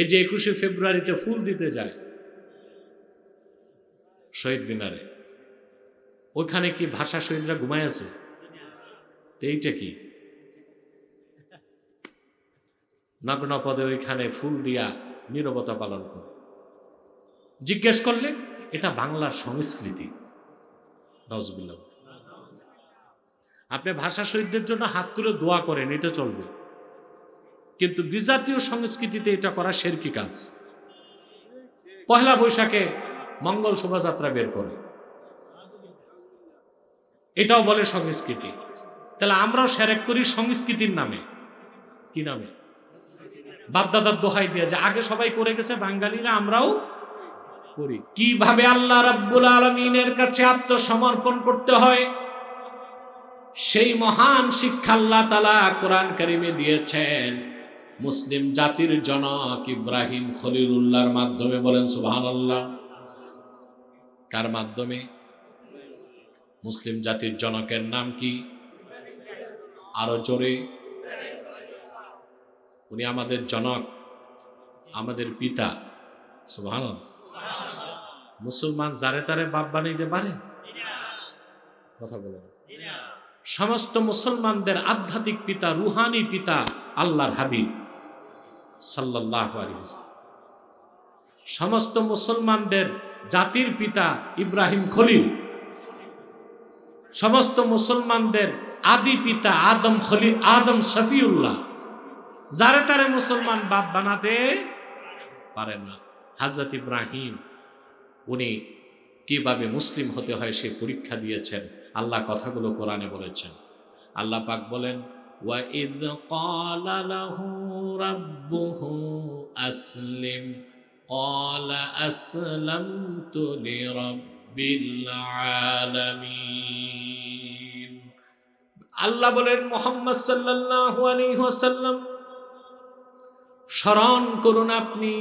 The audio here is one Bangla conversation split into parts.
এই যে একুশে ফেব্রুয়ারিতে ফুল দিতে যায়, শহীদ মিনারে, ওইখানে কি ভাষা শহীদরা ঘুমায় আছে? এইটা কি? নগ্ন পদে ওইখানে ফুল দিয়া নীরবতা পালন করে। জিজ্ঞেস করলে, এটা বাংলার সংস্কৃতি। নজবিল্লাহ আপনি ভাষা শহীদদের জন্য হাত তুলে দোয়া করেন, এটা চলবে। কিন্তু বিজাতীয় সংস্কৃতিতে এটা করা শেরকি কাজ। পহেলা বৈশাখে মঙ্গল শোভাযাত্রা বের করে। এটাও বলে সংস্কৃতি। তাহলে আমরাও সেরেক করি সংস্কৃতির নামে। কি নামে? বাপদাদার দোহাই দিয়ে যে আগে সবাই করে গেছে, বাঙালিরা আমরাও করি। কীভাবে আল্লাহ রাব্বুল আলমিনের কাছে আত্মসমর্পণ করতে হয়? সেই মহান শিক্ষা আল্লাহ তালা কোরআন কারিমে দিয়েছেন। মুসলিম জাতির জনক ইব্রাহিম খলিলুল্লাহর মাধ্যমে বলেন সুবহান আল্লাহ কার মাধ্যমে? মুসলিম জাতির জনকের নাম কি? আরও জোরে। উনি আমাদের জনক, আমাদের পিতা সুবহান মুসলমান যারে তারে বাপ বানাইতে পারে? কথা বলেন। সমস্ত মুসলমানদের আধ্যাত্মিক পিতা, রুহানি পিতা, আল্লাহর হাবিব। সাল্লাহ সমস্ত মুসলমানদের জাতির পিতা ইব্রাহিম খলিল, সমস্ত মুসলমানদের আদি পিতা আদম খলিল, আদম শফিউল্লাহ, যারে তারে মুসলমান বাপ বানাতে পারে না। হাজরত ইব্রাহিম, উনি কীভাবে মুসলিম হতে হয় সে পরীক্ষা দিয়েছেন। আল্লাহ কথাগুলো কোরআনে বলেছেন। আল্লাহ পাক বলেন وَإِذْ قَالَ لَهُ رَبُّهُ أَسْلِمْ قَالَ أَسْلَمْتُ لِرَبِّ الْعَالَمِينَ আল্লাহ বলেন মোহাম্মদ সাল্লাল্লাহু আলাইহি ওয়াসাল্লাম স্মরণ করুন আপনি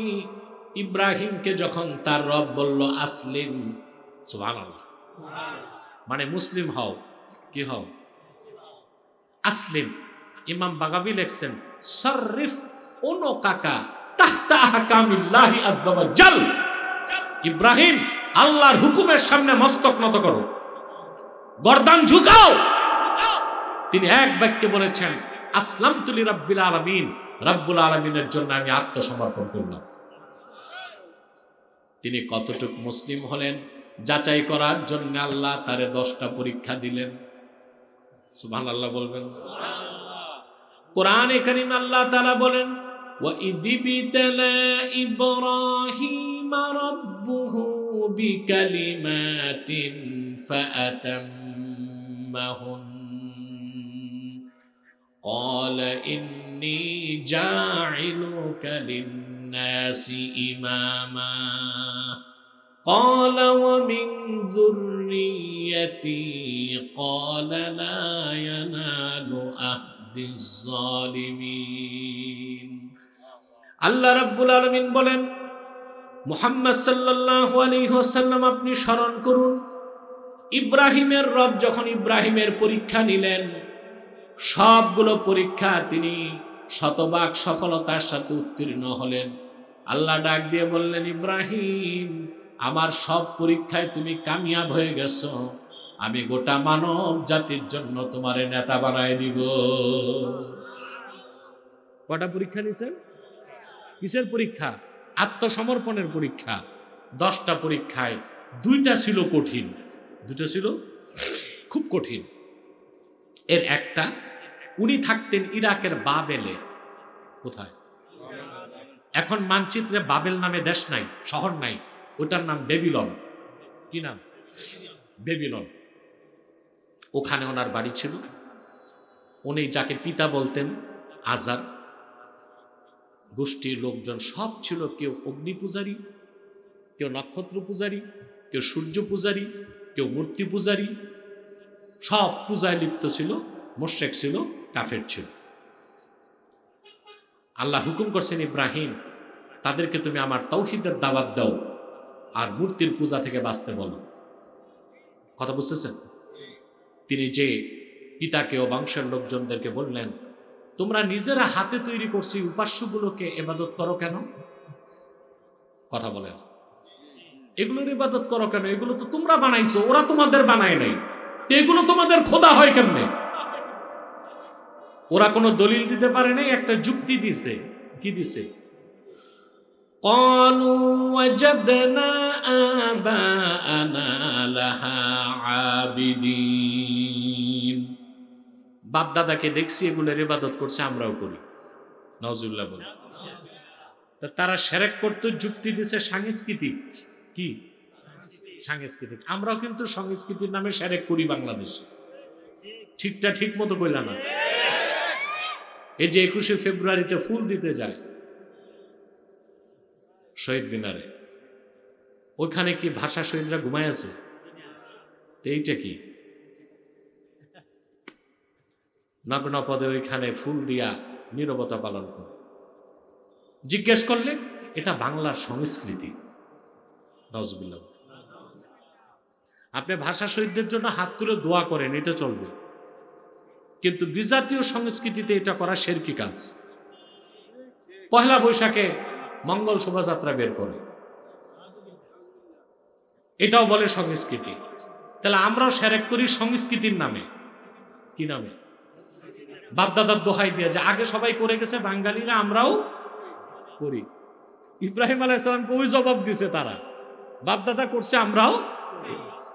ইব্রাহিমকে যখন তার রব বলল আসলিম সুবহানাল্লাহ মানে মুসলিম হও কি হও আসলিম ইমাম বাগাবি লেখছেন শররিফ ওনো কাকা ইব্রাহিম, আল্লাহর হুকুমের সামনে মস্তক নত করো, গর্দান ঝুঁকাও। তিনি এক বাক্যে বলেছেন আসলাম তুলি রাব্বিল আলামিন, রাব্বুল আলামিনের জন্য আমি আত্মসমর্পণ করলাম। তিনি কতটুক মুসলিম হলেন, যাচাই করার জন্য আল্লাহ তারে দশটা পরীক্ষা দিলেন। সুবহান আল্লাহ বলবেন। কোরআন করিম আল্লাহ তারা বলেন وَإِذِ ابْتَلَى إِبْرَاهِيمَ رَبُّهُ بِكَلِمَاتٍ فَأَتَمَّهُنَّ قَالَ إِنِّي جَاعِلُكَ لِلنَّاسِ إِمَامًا قال ومن ذريتي قال لا ينال أهد الظالمين আল্লাহ রাব্বুল আলামিন বলেন মুহাম্মদ সাল্লাল্লাহু আলাইহি ওয়াসাল্লাম আপনি স্মরণ করুন ইব্রাহিমের রব যখন ইব্রাহিমের পরীক্ষা নিলেন সবগুলো পরীক্ষা তিনি শতভাগ সফলতার সাথে উত্তীর্ণ হলেন আল্লাহ ডাক দিয়ে বললেন ইব্রাহিম আমার সব পরীক্ষায় তুমি কামিয়াব হয়ে গেছো আমি গোটা মানব জাতির জন্য তোমারে নেতা বানায় দিব। কটা পরীক্ষা নিছেন কিসের পরীক্ষা? আত্মসমর্পণের পরীক্ষা। দশটা পরীক্ষায় দুইটা ছিল কঠিন। দুইটা ছিল খুব কঠিন। এর একটা, উনি থাকতেন ইরাকের বাবেলে। কোথায়? এখন মানচিত্রে বাবেল নামে দেশ নাই, শহর নাই। ওটার নাম বেবিলন। কি নাম? বেবিলন। ওখানে ওনার বাড়ি ছিল। উনি যাকে পিতা বলতেন আজার গোষ্ঠীর লোকজন সব ছিল কেউ অগ্নি পূজারী, কেউ নক্ষত্র পূজারী, কেউ সূর্য পূজারী, কেউ মূর্তি পূজারী। সব পূজায় লিপ্ত ছিল, মোশেক ছিল, কাফের ছিল। আল্লাহ হুকুম করছেন, ইব্রাহিম, তাদেরকে তুমি আমার তৌহিদের দাওয়াত দাও আর মূর্তির পূজা থেকে বাঁচতে বলো। কথা বুঝতেছেন? তিনি যে পিতাকে ও বংশের লোকজনদেরকে বললেন তোমরা নিজেরা হাতে তৈরি করছি উপাস্যগুলোকে এবাদত করো কেন কথা বলেন এগুলোর ইবাদত করো কেন এগুলো তো তোমরা বানাইছো ওরা তোমাদের বানায় নাই তো এগুলো তোমাদের খোদা হয় কেমনে ওরা কোনো দলিল দিতে পারে নাই একটা যুক্তি দিছে কি দিছে قالوا وجدنا آباءنا لها عابدين বাপ দাদাকে দেখছি, এগুলোর ইবাদত করছে, আমরাও করি। নজরুল্লাহ বলে তা তারা সেরেক করতে যুক্তি দিছে সাংস্কৃতিক। কি? সাংস্কৃতিক। আমরাও কিন্তু সংস্কৃতির নামে সেরেক করি বাংলাদেশে। ঠিকটা ঠিক মতো কইলা না? এই যে একুশে ফেব্রুয়ারিতে ফুল দিতে যায় শহীদ মিনারে, ওইখানে কি ভাষা শহীদরা ঘুমায় আছে? এইটা কি? নগ্ন পদে ওইখানে ফুল দিয়া নীরবতা পালন করে। জিজ্ঞেস করলে, এটা বাংলার সংস্কৃতি। আপনি ভাষা শহীদদের জন্য হাত তুলে দোয়া করেন, এটা চলবে। কিন্তু বিজাতীয় সংস্কৃতিতে এটা করা শেরকি কাজ। পহেলা বৈশাখে মঙ্গল শোভাযাত্রা বের করে। এটাও বলে সংস্কৃতি। তাহলে আমরাও সেরেক করি সংস্কৃতির নামে। কি নামে? বাপদাদার দোহাই দিয়ে যে আগে সবাই করে গেছে বাঙালিরা আমরাও করি। ইব্রাহিম আলাইসালামকে ওই জবাব দিছে তারা? বাপদাদা করছে আমরাও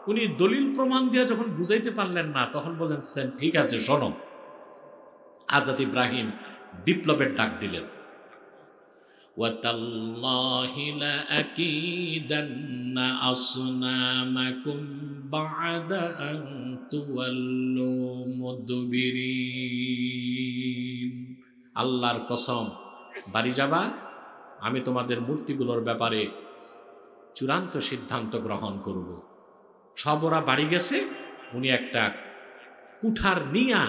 উনি দলিল প্রমাণ দিয়ে যখন বুঝাইতে পারলেন না তখন বলেন "স্যার, ঠিক আছে শোনো। আজাদ ইব্রাহিম বিপ্লবের ডাক দিলেন। وتالله لأكيدن أصنامكم بعد أن تولوا مدبرين আল্লাহর কসম বাড়ি যাবা আমি তোমাদের মূর্তিগুলোর ব্যাপারে চূড়ান্ত সিদ্ধান্ত গ্রহণ করব সব ওরা বাড়ি গেছে উনি একটা কুঠার নিয়া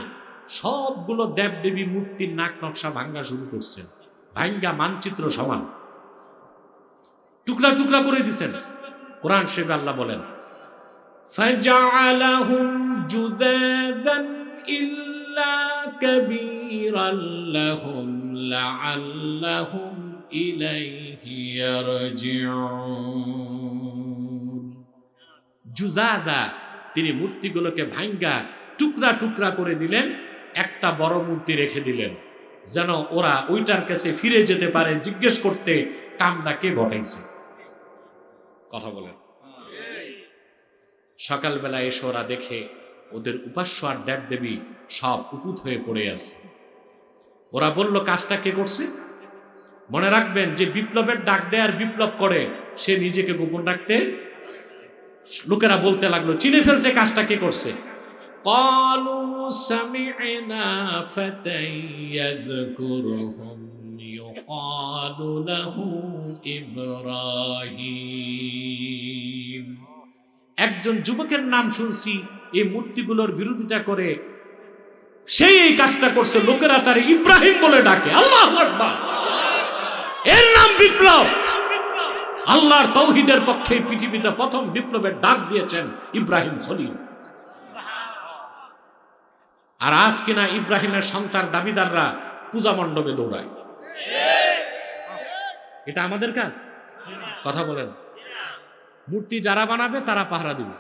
সবগুলো দেবদেবী মূর্তির নাক নকশা ভাঙ্গা শুরু করছেন ভাঙ্গা মানচিত্র সমান টুকরা টুকরা করে দিছেন কোরআন শেখ আল্লাহ বলেন فجعلهم جذاذا إلا كبيرا لهم لعلهم إليه يرجعون জুজাদা তিনি মূর্তিগুলোকে ভাঙ্গা টুকরা টুকরা করে দিলেন একটা বড় মূর্তি রেখে দিলেন যেন ওরা ওইটার কাছে ফিরে যেতে পারে, জিজ্ঞেস করতে কামটা কে ঘটাইছে? কথা বলেন। সকালবেলা এসে ওরা দেখে ওদের উপাস্য আর দেব দেবী সব উপুত হয়ে পড়ে আছে। ওরা বলল, কাজটা কে করছে? মনে রাখবেন যে বিপ্লবের ডাক দেয় আর বিপ্লব করে, সে নিজেকে গোপন রাখতে লোকেরা বলতে লাগল, চিনে ফেলছে কাজটা কে করছে? قالوا سمعنا فتى يذكرهم يقال له إبراهيم একজন যুবকের নাম শুনছি এই মূর্তিগুলোর বিরোধিতা করে সেই এই কাজটা করছে লোকেরা তার ইব্রাহিম বলে ডাকে আল্লাহ আকবার এর নাম বিপ্লব আল্লাহর তৌহিদের পক্ষে এই পৃথিবীতে প্রথম বিপ্লবের ডাক দিয়েছেন ইব্রাহিম খলিল আর আজ কিনা ইব্রাহিমের সন্তান দাবিদাররা পূজা মণ্ডপে দৌড়ায়। এটা আমাদের কাজ? কথা বলেন। মূর্তি যারা বানাবে, তারা পাহারা দিবে।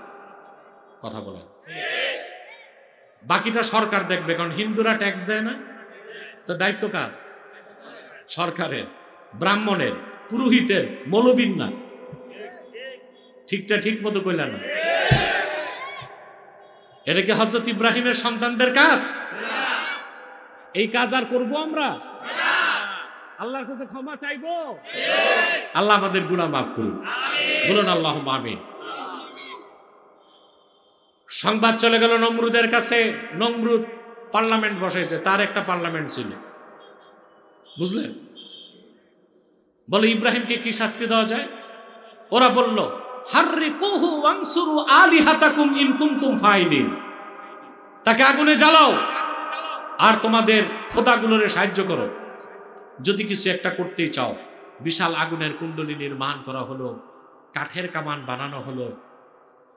কথা বলেন। বাকিটা সরকার দেখবে, কারণ হিন্দুরা ট্যাক্স দেয় না। তো দায়িত্ব কার? সরকারের, ব্রাহ্মণের, পুরোহিতের, মৌলবীর না। ঠিকটা ঠিক মতো কইলা না। এটা কি হজরত ইব্রাহিমের সন্তানদের কাজ? এই কাজ আর করব আমরা? আল্লাহর কাছে ক্ষমা চাইব? আল্লাহ আমাদের গুণা মাফ করুন। বলুন আল্লাহ আমিন। সংবাদ চলে গেল নমরুদের কাছে। নমরুদ পার্লামেন্ট বসাইছে তার একটা পার্লামেন্ট ছিল। বুঝলেন? বলে ইব্রাহিমকে কি শাস্তি দেওয়া যায়? ওরা বলল তাকে আগুনে জ্বালাও আর তোমাদের খোদাগুলোরে সাহায্য করো। যদি কিছু একটা করতেই চাও, বিশাল আগুনের কুণ্ডলী নির্মাণ করা হলো, কাঠের কামান বানানো হলো,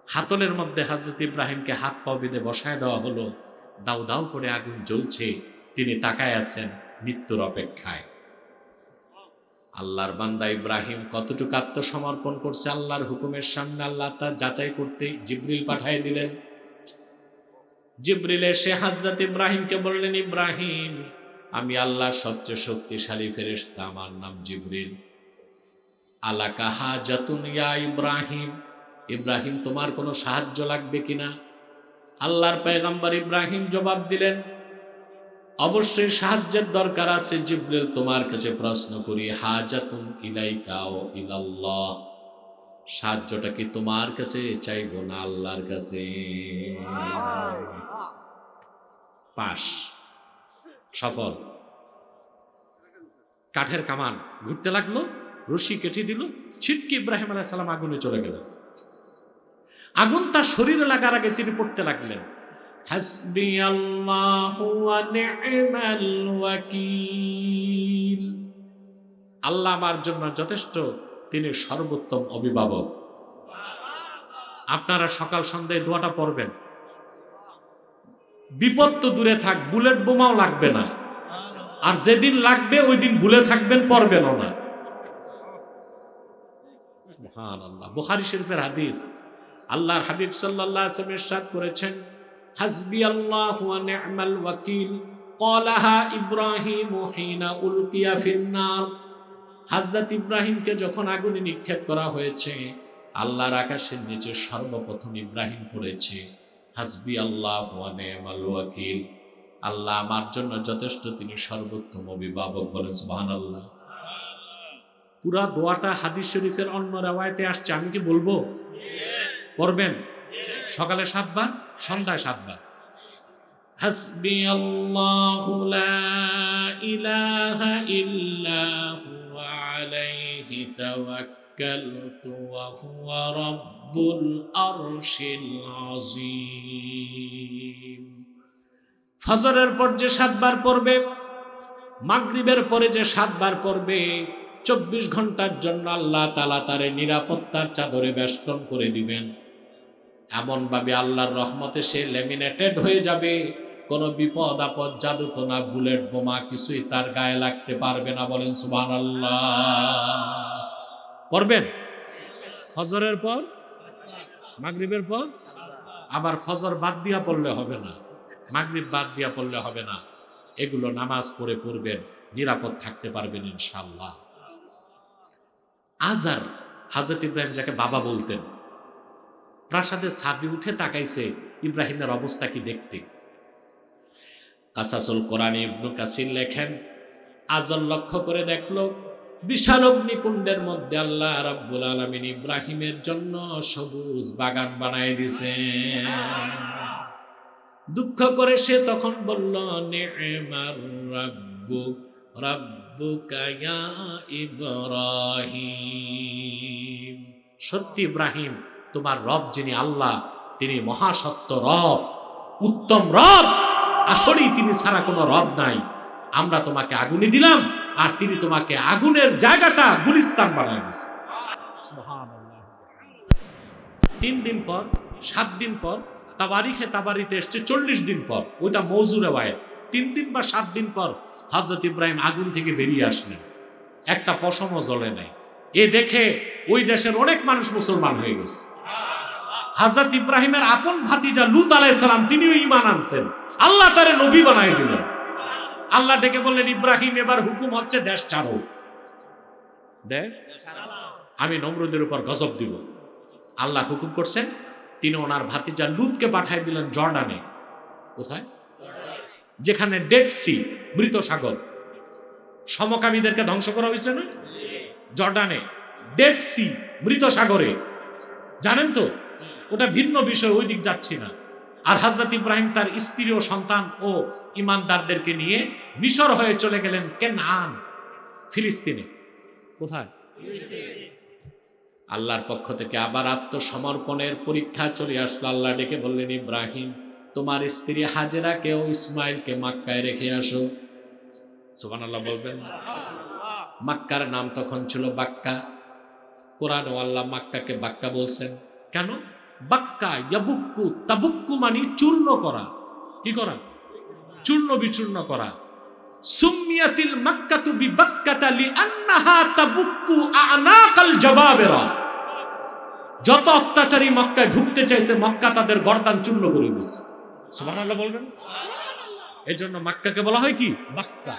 হাতলের মধ্যে হজরত ইব্রাহিমকে হাত পাও বেঁধে বসায় দেওয়া হলো দাউ দাউ করে আগুন জ্বলছে, তিনি তাকায় আছেন মৃত্যুর অপেক্ষায়। আল্লাহর বান্দা ইব্রাহিম কতটুকু আত্মসমর্পণ করছে, আল্লাহর হুকুমের সামনে আল্লাহ তার যাচাই করতে জিব্রিল পাঠাই দিলেন। জিব্রিল এসে হাজরত ইব্রাহিমকে বললেন, ইব্রাহিম, আমি আল্লাহর সবচেয়ে শক্তিশালী ফেরেশতা, আমার নাম জিব্রিল। আলাকা হাজাতুন ইয়া ইব্রাহিম ইব্রাহিম, তোমার কোনো সাহায্য লাগবে কিনা? আল্লাহর পেগম্বর ইব্রাহিম জবাব দিলেন অবশ্যই সাহায্যের দরকার আছে জিব্রিল তোমার কাছে প্রশ্ন করি, হাজাতুন ইলাইকা ও ইলাল্লাহ। সাহায্যটা কি তোমার কাছে? চাইব না আল্লাহর কাছে। পাশ সফল। কাঠের কামান ঘুরতে লাগল, রশি কেটে দিল, ছিটকে ইব্রাহিম আলাইহিস সালাম আগুনে চলে গেলেন। আগুন তার শরীরে লাগার আগে তিনি পড়তে লাগলেন। আল্লাহ আমার জন্য যথেষ্ট, তিনি সর্বোত্তম অভিভাবক। আপনারা সকাল সন্ধ্যায় দোয়াটা পড়বেন। বিপদ তো দূরে থাক, বুলেট বোমাও লাগবে না। আর যেদিন লাগবে, ওই দিন ভুলে থাকবেন, পড়বেনও না। বুখারী শরীফের হাদিস। আল্লাহর হাবিব ওয়াসাল্লাম করেছেন হাসবি আল্লাহ নি'মাল ওয়াকিল। কলাহা ইব্রাহিম হিনা উলকিয়া ফিন্নার। হযরত ইব্রাহিমকে যখন আগুনে নিক্ষেপ করা হয়েছে আল্লাহর আকাশের নিচে সর্বপ্রথম ইব্রাহিম পড়েছে হাসবি আল্লাহ নি'মাল ওয়াকিল। আল্লাহ আমার জন্য যথেষ্ট তিনি সর্বোত্তম অভিভাবক বলেন সুবহানাল্লাহ। পুরা দোয়াটা হাদিস শরীফের অন্য রেওয়ায়তে আসছে আমি কি বলব? পড়বেন? সকালে সাতবার সন্ধ্যায় সাতবার হাসবি আল্লাহু লা ইলাহা ইল্লা হুয়া আলাইহি তাওয়াক্কালতু ওয়া হুয়া রাব্বুল আরশিল আযীম। ফজরের পর যে সাতবার পড়বে, মাগরিবের পরে যে সাতবার পড়বে, চব্বিশ ঘণ্টার জন্য আল্লাহ তালা তারে নিরাপত্তার চাদরে বেষ্টন করে দিবেন। এমনভাবে আল্লাহর রহমতে সে লেমিনেটেড হয়ে যাবে। কোনো বিপদ আপদ, জাদুটোনা, বুলেট, বোমা কিছুই তার গায়ে লাগতে পারবে না। বলেন সুবান আল্লাহ পড়বেন? ফজরের পর? মাগরিবের পর? আবার ফজর বাদ দিয়া পড়লে হবে না। মাগরিব বাদ দিয়া পড়লে হবে না। এগুলো নামাজ পড়ে পড়বেন, নিরাপদ থাকতে পারবেন ইনশাল্লাহ আজার হাজরত ইব্রাহিম যাকে বাবা বলতেন প্রাসাদের ছাদে উঠে তাকাইছে ইব্রাহিমের অবস্থা কি দেখতে? কাসাসুল কোরআনে ইবনু কাসির লেখেন আজল লক্ষ্য করে দেখল বিশাল অগ্নিকুণ্ডের মধ্যে আল্লাহ রাব্বুল আলামিন ইব্রাহিমের জন্য সবুজ বাগান বানায় দিছে। দুঃখ করে সে তখন বলল, নেমার রাব্বু ইয়া ইব্রাহিম। সত্যি ইব্রাহিম তোমার রব যিনি আল্লাহ, তিনি মহাসত্য রব, উত্তম রব। আসলেই তিনি ছাড়া কোনো রব নাই। আমরা তোমাকে আগুনে দিলাম আর তিনি তোমাকে আগুনের জায়গাটা গুলিস্তান বানায় দিয়েছে তিন দিন পর, সাত দিন পর, তাবারিখে তাবারিতে এসছে চল্লিশ দিন পর, ওইটা মৌজুরে বায়ের তিন দিন বা সাত দিন পর হজরত ইব্রাহিম আগুন থেকে বেরিয়ে আসলেন। একটা পশমও জ্বলে নাই। এ দেখে ওই দেশের অনেক মানুষ মুসলমান হয়ে গেছে। হাজরত ইব্রাহিমের আপন ভাতিজা লুত আলাইসালাম তিনিও ইমান আনছেন। আল্লাহ তারে নবী বানাই দিলেন। আল্লাহ ডেকে বললেন, ইব্রাহিম, এবার হুকুম হচ্ছে দেশ ছাড়ো। দেশ? আমি নমরুদের উপর গজব দিব। আল্লাহ হুকুম করছেন, তিনি ওনার ভাতিজা লুতকে পাঠাই দিলেন জর্ডানে। কোথায়? যেখানে ডেড সি, মৃত সাগর। সমকামীদেরকে ধ্বংস করা হয়েছে না? জর্ডানে। ডেড সি, মৃত সাগরে। জানেন তো ওটা ভিন্ন বিষয়, ওই দিক যাচ্ছি না। আর হাজরত ইব্রাহিম তার স্ত্রী ও সন্তান ও ইমানদারদেরকে নিয়ে মিশর হয়ে চলে গেলেন কেনান ফিলিস্তিনে। কোথায়? আল্লাহর পক্ষ থেকে আবার আত্মসমর্পণের পরীক্ষা চলে আসলো। আল্লাহ ডেকে বললেন, ইব্রাহিম, তোমার স্ত্রী হাজেরাকেও ইসমাইলকে মাক্কায় রেখে আসো? সোহান আল্লাহ বলবেন। মাক্কার নাম তখন ছিল বাক্কা। কোরআন ও আল্লাহ মাক্কাকে বাক্কা বলছেন। কেন? বাক্কা, ইয়াবুক্কু, তাবুক্কু মানে চূর্ণ করা। কি করা? চূর্ণ বিচূর্ণ করা। সুমিয়াতিল মাক্কাতু বিবাক্কাতা লিআন্নাহা তাবুক্কু আনাকাল জবাবেরা। যত অত্যাচারী মক্কায় ঢুকতে চাইছে, মক্কা তাদের গর্দান চূর্ণ করে দিচ্ছে সুবহানাল্লাহ বলবেন? এই জন্য মক্কাকে বলা হয় কি? মক্কা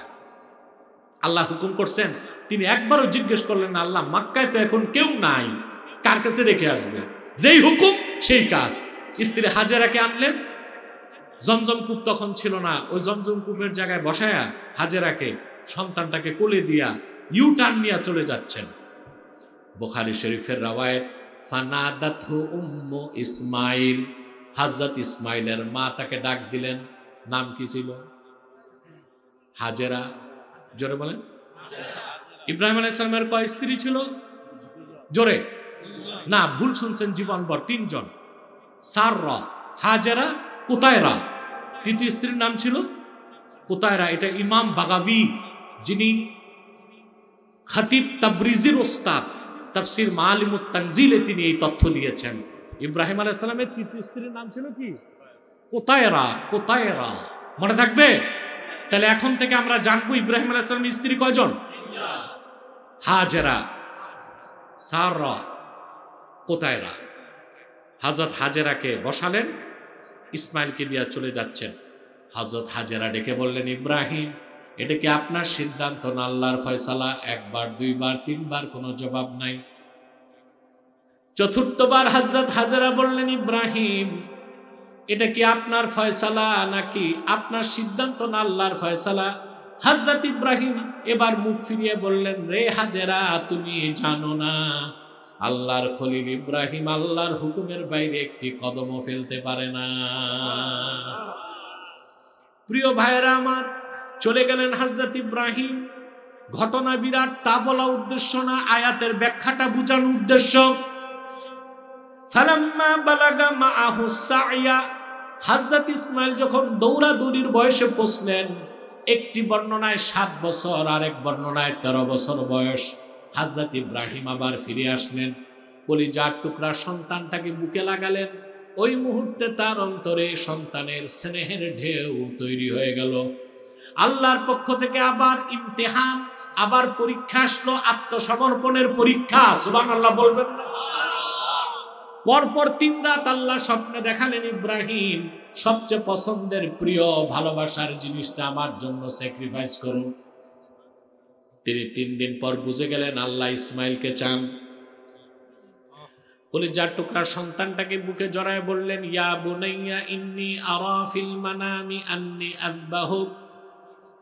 আল্লাহ হুকুম করছেন, তিনি একবারও জিজ্ঞেস করলেন আল্লাহ, মক্কায় তো এখন কেউ নাই, কার কাছে রেখে আসবে? যেই হুকুম, সেই কাজ। স্ত্রী হাজেরাকে আনলেন। জমজম কূপ তখন ছিল না। ওই জমজম কূপের জায়গায় বসায়া হাজেরাকে সন্তানটাকে কোলে দিয়া ইউ টার্ন নিয়ে চলে যাচ্ছেন। বোখারি শরীফের রাওয়ায়ত ফানাদাতহু উম্মু ইসমাইল। হযরত ইসমাইলের মা তাকে ডাক দিলেন। নাম কি ছিল? হাজেরা। জোরে বলেন। ইব্রাহিম আলাইহিস সালামের কয় স্ত্রী ছিল? জোরে। না, ভুল শুনছেন জীবনভর, তিনজন। সাররা, হাজেরা, কোতায়রা। তৃতীয় স্ত্রীর নাম ছিল কোতায়রা, এটা ইমাম বাগাবি, যিনি খাতিব তাবরিজির ওস্তাদ, তাফসির মালিমুত তানজিলে তিনি এই তথ্য দিয়েছেন। ইব্রাহিম আলাইহিস সালামের তৃতীয় স্ত্রীর নাম ছিল কি? কোতায়রা কোতায়রা। মনে থাকবে? তাহলে এখন থেকে আমরা জানব ইব্রাহিম আলাইহিস সালামের স্ত্রী কয়জন? হাজেরা। সাররা কোতায়রা হজরত হাজেরাকে বসালেন, ইসমাইলকে দিয়া চলে যাচ্ছেন। হজরত হাজেরা ডেকে বললেন, ইব্রাহিম, এটা কি আপনার সিদ্ধান্ত না আল্লাহর ফয়সালা? একবার, দুইবার, তিনবার কোনো জবাব নাই? চতুর্থবার হজরত হাজেরা বললেন, ইব্রাহিম, এটা কি আপনার ফয়সালা নাকি আপনার সিদ্ধান্ত না আল্লাহর ফয়সালা? হজরত ইব্রাহিম এবার মুখ ফিরিয়ে বললেন, রে হাজেরা, তুমি জানো না আল্লাহর খলিল ইব্রাহিম আল্লাহর হুকুমের বাইরে একটি কদমও ফেলতে পারে না। প্রিয় ভাইয়েরা আমার, চলে গেলেন হজরত ইব্রাহিম। ঘটনা বিরাট, তা বলা উদ্দেশ্য না, আয়াতের ব্যাখ্যাটা বোঝানোর উদ্দেশ্য। ফালাম্মা বালাগা মাআহু সাইয়া। হযরত ইসমাইল যখন দৌড়াদৌড়ির বয়সে পৌঁছলেন, একটি বর্ণনায় সাত বছর আর এক বর্ণনায় তেরো বছর বয়স। হাজরত ইব্রাহিম আবার ফিরে আসলেন। কলিজার টুকরা সন্তানটাকে বুকে লাগালেন। ওই মুহূর্তে তার অন্তরে সন্তানের স্নেহের ঢেউ তৈরি হয়ে গেল। আল্লাহর পক্ষ থেকে আবার ইমতেহান, আবার পরীক্ষা আসলো, আত্মসমর্পণের পরীক্ষা সুবান আল্লাহ বলবেন পরপর তিন রাত আল্লাহ স্বপ্নে দেখালেন ইব্রাহিম, সবচেয়ে পছন্দের প্রিয় ভালোবাসার জিনিসটা আমার জন্য স্যাক্রিফাইস করুন। তিনি তিন দিন পর বুঝে গেলেন, আল্লাহ ইসমাইলকে চান। বলে যার টুকরা সন্তানটাকে বুকে জড়ায় বললেন, ইয়া বুনাইয়া ইন্নি আরা মানামি আন্নি আব্বাহুক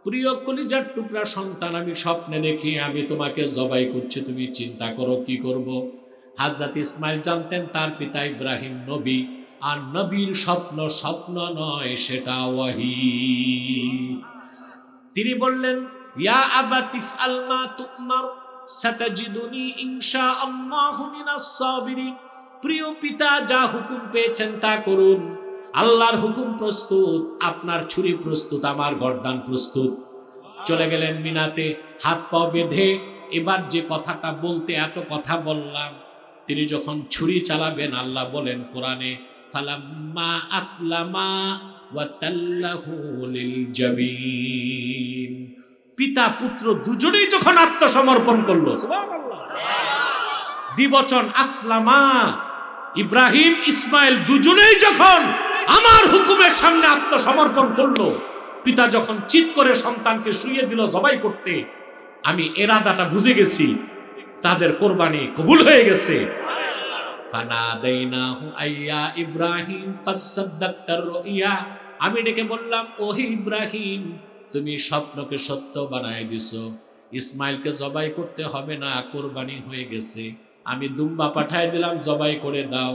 প্রিয় কলিজার টুকরা সন্তান, আমি স্বপ্নে দেখি, আমি তোমাকে জবাই করছি, তুমি চিন্তা করো কি করব? হাজরত ইসমাইল জানতেন, তার পিতা ইব্রাহিম নবী, আর নবীর স্বপ্ন স্বপ্ন নয়, সেটা ওয়াহি। তিনি বললেন ইয়া আবাতিফ আলমা তুকমার সাতাজিদুনি ইনশা আল্লাহু মিনাস সাবিরিন প্রিয় পিতা, যা হুকুম পেয়েছেন তা করুন। আল্লাহর হুকুম প্রস্তুত, আপনার ছুরি প্রস্তুত, আমার গর্দান প্রস্তুত। চলে গেলেন মিনাতে, হাত পা বেঁধে, এবার যে কথাটা বলতে এত কথা বললাম, তিনি যখন ছুরি চালাবেন, আল্লাহ বলেন কোরআনে, ফালাম্মা আসলামা ওয়া তাল্লাহু লিল জাবিন পিতা, পুত্র দুজনেই যখন আত্মসমর্পণ করল দ্বিবচন আসলামা, ইব্রাহিম, ইসমাইল দুজনেই যখন আমার হুকুমের সামনে আত্মসমর্পণ করল, পিতা যখন চিৎ করে সন্তানকে শুয়ে দিল জবাই করতে, আমি এরাদাটা বুঝে গেছি, তাদের কোরবানি কবুল হয়ে গেছে। আমি ডেকে বললাম, ওহে ইব্রাহিম তুমি স্বপ্নকে সত্য বানায় দিছো। ইসমাইলকে জবাই করতে হবে না, কোরবানি হয়ে গেছে। আমি দুম্বা পাঠায় দিলাম, জবাই করে দাও।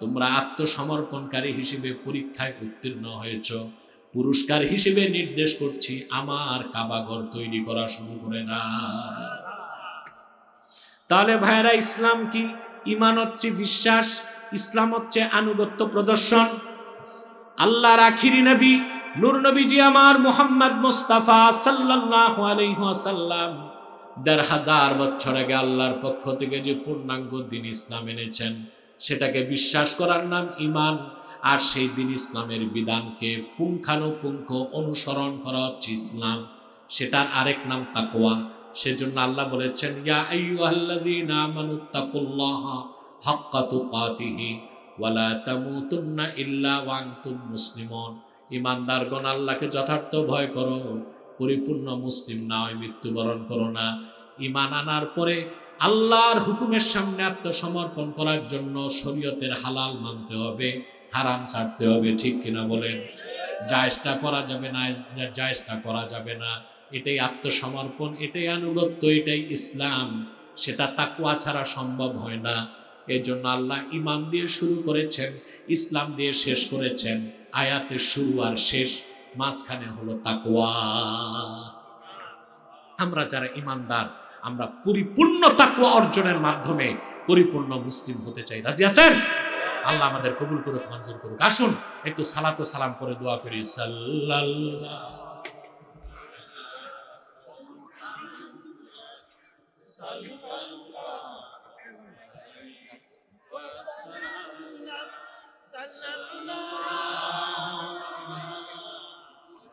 তোমরা আত্মসমর্পণকারী হিসেবে পরীক্ষায় উত্তীর্ণ হয়েছ। পুরস্কার হিসেবে নির্দেশ করছি, আমার কাবাঘর তৈরি করা শুরু করে না তাহলে ভাইরা ইসলাম কি? ইমান হচ্ছে বিশ্বাস, ইসলাম হচ্ছে আনুগত্য প্রদর্শন। আল্লাহর আখিরি নবী নূর নবীজি আমার মোহাম্মদ মুস্তাফা সাল্লাল্লাহু আলাইহি ওয়াসাল্লাম হাজার বছর আগে আল্লাহর পক্ষ থেকে যে পূর্ণাঙ্গ দিন ইসলাম এনেছেন, সেটাকে বিশ্বাস করার নাম ইমান আর সেই দিন ইসলামের বিধানকে পুঙ্খানুপুঙ্খ অনুসরণ করা হচ্ছে ইসলাম। সেটার আরেক নাম তাকওয়া। সেজন্য আল্লাহ বলেছেন, ইয়া আইয়ুহাল্লাযীনা আমানুত্তাকুল্লাহা হাক্কা তুকাতিহি ওয়ালা তামুতুন্না ইল্লা ওয়া আনতুম মুসলিমুন। ইমানদারগণ আল্লাহকে যথার্থ ভয় করো, পরিপূর্ণ মুসলিম না হয় মৃত্যুবরণ করো না। ইমান আনার পরে আল্লাহর হুকুমের সামনে আত্মসমর্পণ করার জন্য শরীয়তের হালাল মানতে হবে, হারাম ছাড়তে হবে, ঠিক কিনা বলেন? জায়েজটা করা যাবে না, জায়েজটা করা যাবে না। এটাই আত্মসমর্পণ, এটাই আনুগত্য, এটাই ইসলাম। সেটা তাকুয়া ছাড়া সম্ভব হয় না। এই জন্য আল্লাহ ইমান দিয়ে শুরু করেছেন, ইসলাম দিয়ে শেষ করেছেন। আয়াতের শুরু আর শেষ মাঝখানে হলো তাকুয়া আমরা যারা ইমানদার আমরা পরিপূর্ণ তাকুয়া অর্জনের মাধ্যমে পরিপূর্ণ মুসলিম হতে চাই। রাজি আছেন? আল্লাহ আমাদের কবুল করুক, মঞ্জুর করুক। আসুন, একটু সালাতো সালাম করে দোয়া করি। সাল্লাল্লাহ